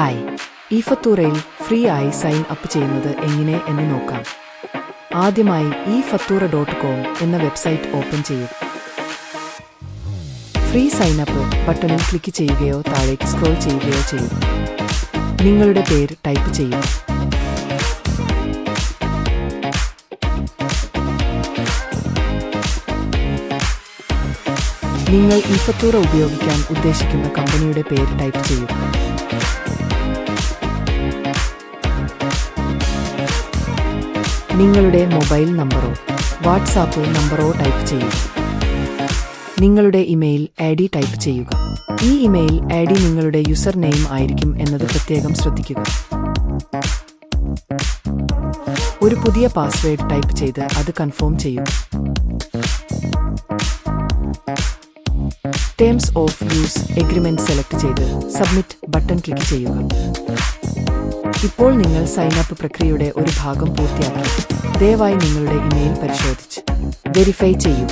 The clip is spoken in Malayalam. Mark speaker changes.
Speaker 1: ഹായ് ഫത്തൂറയിൽ ഫ്രീ ആയി സൈൻ അപ്പ് ചെയ്യുന്നത് എങ്ങനെ എന്ന് നോക്കാം. ആദ്യമായി ഈ ഫത്തൂറ ഡോട്ട് കോം എന്ന വെബ്സൈറ്റ് ഓപ്പൺ ചെയ്യും. ഫ്രീ സൈൻ അപ്പ് ബട്ടണിൽ ക്ലിക്ക് ചെയ്യുകയോ താഴേക്ക് സ്ക്രോൾ ചെയ്യുകയോ ചെയ്യും. നിങ്ങളുടെ പേര് ടൈപ്പ് ചെയ്യും. നിങ്ങൾ ഈ ഫത്തൂറ ഉപയോഗിക്കാൻ ഉദ്ദേശിക്കുന്ന കമ്പനിയുടെ പേര് ടൈപ്പ് ചെയ്യുക നിങ്ങളുടെ മൊബൈൽ നമ്പറോ വാട്സാപ്പ് നമ്പറോ ടൈപ്പ് ചെയ്യുക. നിങ്ങളുടെ ഇമെയിൽ ഐ ഡി ടൈപ്പ് ചെയ്യുക. ഈ ഇമെയിൽ ഐ ഡി നിങ്ങളുടെ യൂസർ നെയിം ആയിരിക്കും എന്നത് പ്രത്യേകം ശ്രദ്ധിക്കുക. ഒരു പുതിയ പാസ്വേഡ് ടൈപ്പ് ചെയ്ത് അത് കൺഫേം ചെയ്യുക. Terms of use agreement select ചെയ്ത് സബ്മിറ്റ് ബട്ടൺ ക്ലിക്ക് ചെയ്യുക. ഇപ്പോൾ നിങ്ങൾ സൈൻ അപ്പ് പ്രക്രിയയുടെ ഒരു ഭാഗം പൂർത്തിയാക്കി. ദയവായി നിങ്ങളുടെ ഇമെയിൽ പരിശോധിച്ച്. വെരിഫൈ ചെയ്യുക.